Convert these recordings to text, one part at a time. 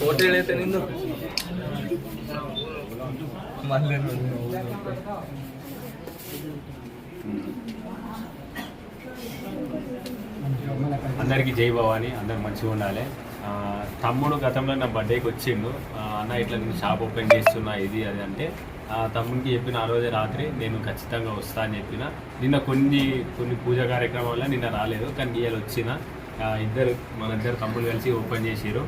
Hotel ಐತೆ ನಿಂದು ಮಲ್ಲೆ అందరికీ జై భవాని అందరు మంచిగా ఉండాలి. తమ్ముడు గతంలో నా బర్త్డేకి వచ్చిండు. అన్న ఇట్లా నేను షాప్ ఓపెన్ చేస్తున్నా ఇది అది అంటే తమ్ముడికి చెప్పిన ఆ రోజే రాత్రి నేను ఖచ్చితంగా వస్తా అని చెప్పిన. నిన్న కొన్ని కొన్ని పూజా కార్యక్రమాల నిన్న రాలేదు కానీ ఇవాళ వచ్చిన. ఇద్దరు మన ఇద్దరు తమ్ముడు కలిసి ఓపెన్ చేసిరు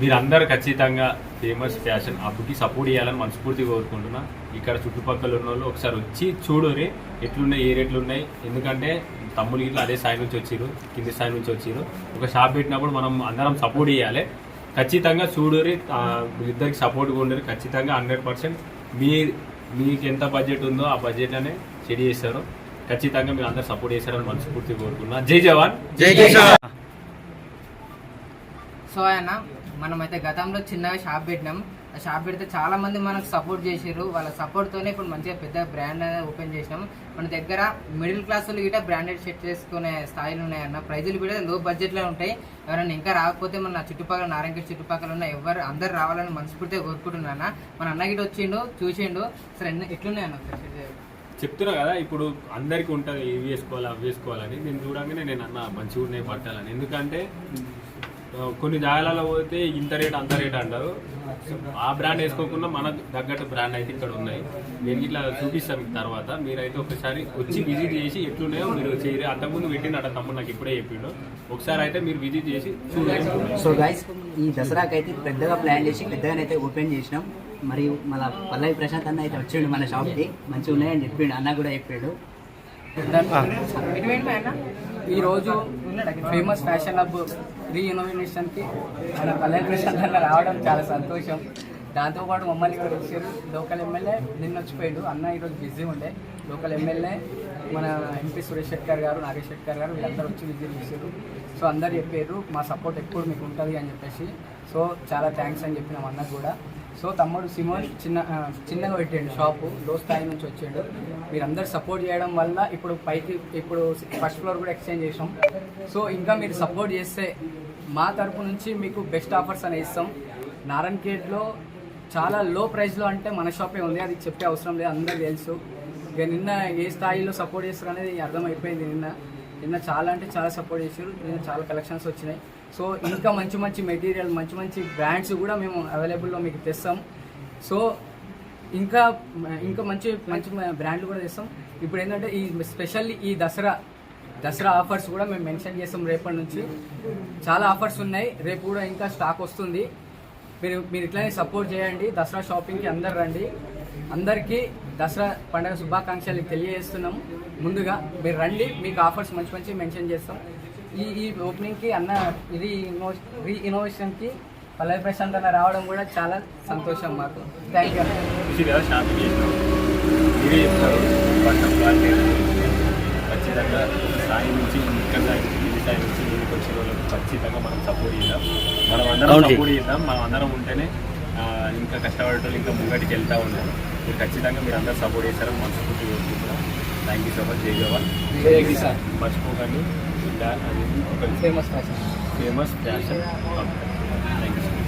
మీరందరూ ఖచ్చితంగా ఫేమస్ ఫ్యాషన్. అప్పుకి సపోర్ట్ చేయాలని మనస్ఫూర్తిగా కోరుకుంటున్నా. ఇక్కడ చుట్టుపక్కల ఉన్న వాళ్ళు ఒకసారి వచ్చి చూడురే ఎట్లున్నాయి ఏ రేట్లు ఉన్నాయి ఎందుకంటే తమ్ముడు ఇట్లా అదే స్థాయి నుంచి వచ్చిరు కింది స్థాయి నుంచి వచ్చిరు ఒక షాప్ పెట్టినప్పుడు మనం అందరం సపోర్ట్ చేయాలి. ఖచ్చితంగా చూడురి ఇద్దరికి సపోర్ట్గా ఉండరు ఖచ్చితంగా హండ్రెడ్ పర్సెంట్. మీ మీకు ఎంత బడ్జెట్ ఉందో ఆ బడ్జెట్ అనే చెడి చేస్తారు. ఖచ్చితంగా మీరు అందరు సపోర్ట్ చేశారని మనస్ఫూర్తిగా కోరుకున్నా జై జవాన్! జై కిషోర్ సో ఆయన మనమైతే గతంలో చిన్నగా షాప్ పెట్టినాం. ఆ షాప్ పెడితే చాలా మంది మనకు సపోర్ట్ చేసారు వాళ్ళ సపోర్ట్తోనే ఇప్పుడు మంచిగా పెద్ద బ్రాండ్ అనేది ఓపెన్ చేసినాం. మన దగ్గర మిడిల్ క్లాస్ వాళ్ళు గిట్ట బ్రాండెడ్ షర్ట్ చేసుకునే స్థాయిలు ఉన్నాయన్న ప్రైజులు కూడా లో బడ్జెట్లో ఉంటాయి. ఎవరైనా ఇంకా రాకపోతే మన చుట్టుపక్కల నారాయణగఢ్ చుట్టుపక్కల ఉన్న ఎవరు అందరు రావాలని మనస్ఫూర్తిగా కోరుకుంటున్నాను మన అన్న గిట్ట వచ్చిండు చూసిండు. సరే ఎట్లున్నాయన్న చెప్తున్నా కదా ఇప్పుడు అందరికీ ఉంటుంది ఇవి వేసుకోవాలి అవి వేసుకోవాలని నేను చూడగానే నేను అన్న మంచిగా ఉన్నాయి పట్టాలని. ఎందుకంటే కొన్ని జాగాలలో పోతే ఇంత రేట్ అంత రేట్ అంటారు. ఆ బ్రాండ్ వేసుకోకుండా మనకు తగ్గట్టు బ్రాండ్ అయితే ఇక్కడ ఉన్నాయి. నేను ఇట్లా చూపిస్తాను మీకు తర్వాత. మీరైతే ఒకసారి వచ్చి విజిట్ చేసి ఎట్లున్నాయో మీరు చేయరు. అంతకుముందు పెట్టినట్ట తమ్ముడు నాకు ఇప్పుడే చెప్పిండు. ఒకసారి అయితే మీరు విజిట్ చేసి చూడండి. సో గైస్ ఈ దసరాకి అయితే పెద్దగా ప్లాన్ చేసి పెద్దగానైతే ఓపెన్ చేసినాం. మరియు మన పల్లవి ప్రశాంత్ అన్న అయితే వచ్చిండు మన షాప్కి. మంచిగా ఉన్నాయని చెప్పిండు అన్న కూడా చెప్పాడు? ఈరోజు ఫేమస్ ఫ్యాషన్ హబ్ రీఇనోవేషన్కి మన కళ్యాణ్ ప్రశాంత్ అన్న రావడం చాలా సంతోషం. దాంతోపాటు మమ్మల్ని కూడా వచ్చారు. లోకల్ ఎమ్మెల్యే నిన్న వచ్చిపోయాడు. అన్న ఈరోజు బిజీ ఉండే. లోకల్ ఎమ్మెల్యే మన ఎంపీ సురేష్ శెట్కర్ గారు నాగేష్ శెట్కర్ గారు వీళ్ళందరూ వచ్చి విజిట్ చేశారు. సో అందరు చెప్పారు మా సపోర్ట్ ఎప్పుడు మీకు ఉంటుంది అని చెప్పేసి. సో చాలా థ్యాంక్స్ అని చెప్పినాం అన్నకు కూడా. సో తమ్ముడు సిమోన్ చిన్న చిన్నగా పెట్టాడు షాపు లో స్థాయి నుంచి వచ్చాడు. మీరందరూ సపోర్ట్ చేయడం వల్ల ఇప్పుడు పైకి ఇప్పుడు ఫస్ట్ ఫ్లోర్ కూడా ఎక్స్చేంజ్ చేసాం. సో ఇంకా మీరు సపోర్ట్ చేస్తే మా తరపు నుంచి మీకు బెస్ట్ ఆఫర్స్ అని ఇస్తాం. నారాయణఖేడ్లో చాలా లో ప్రైస్లో అంటే మన షాపే ఉంది. అది చెప్పే అవసరం లేదు అందరూ తెలుసు. ఇక నిన్న ఏ స్థాయిలో సపోర్ట్ చేస్తారు అనేది అర్థమైపోయింది నిన్న. నిన్న చాలా అంటే చాలా సపోర్ట్ చేశారు నిన్న చాలా కలెక్షన్స్ వచ్చినాయి. సో ఇంకా మంచి మంచి మెటీరియల్ మంచి మంచి బ్రాండ్స్ కూడా మేము అవైలబుల్లో మీకు తెస్తాం. సో ఇంకా ఇంకా మంచి మంచి బ్రాండ్లు కూడా తెస్తాం. ఇప్పుడు ఏంటంటే ఈ స్పెషల్లీ ఈ దసరా దసరా ఆఫర్స్ కూడా మేము మెన్షన్ చేస్తాం రేపటి నుంచి. చాలా ఆఫర్స్ ఉన్నాయి. రేపు కూడా ఇంకా స్టాక్ వస్తుంది. మీరు మీరు ఇట్లానే సపోర్ట్ చేయండి. దసరా షాపింగ్కి అందరు రండి. అందరికీ దసరా పండుగ శుభాకాంక్షలు తెలియజేస్తున్నాం ముందుగా మీరు రండి మీకు ఆఫర్స్ మంచి మంచి మెన్షన్ చేస్తాం. ఈ ఈ ఓపెనింగ్కి అన్న ఇది ఇన్నో రీ ఇన్నోవేషన్కి పల్లవి ప్రశాంత్ అన్న రావడం కూడా చాలా సంతోషం మాకు. థ్యాంక్ యూ ఖచ్చితంగా నుంచి వాళ్ళకి ఖచ్చితంగా మనం సపోర్ట్ చేద్దాం. మనం అందరం. సపోర్ట్ చేద్దాం. మనం అందరం ఉంటేనే ఇంకా కష్టపడేటోళ్ళు ఇంకా ముంగటికి వెళ్తూ ఉంటాం మీరు ఖచ్చితంగా మీరు అందరూ సపోర్ట్ చేస్తారని మనస్ఫూర్తి కోరుకుంటున్నాం. థ్యాంక్ యూ సో మచ్ జై జవాన్ సార్ మర్చిపోకండి. ఇంకా అది ఒక famous fashion famous fashion thank you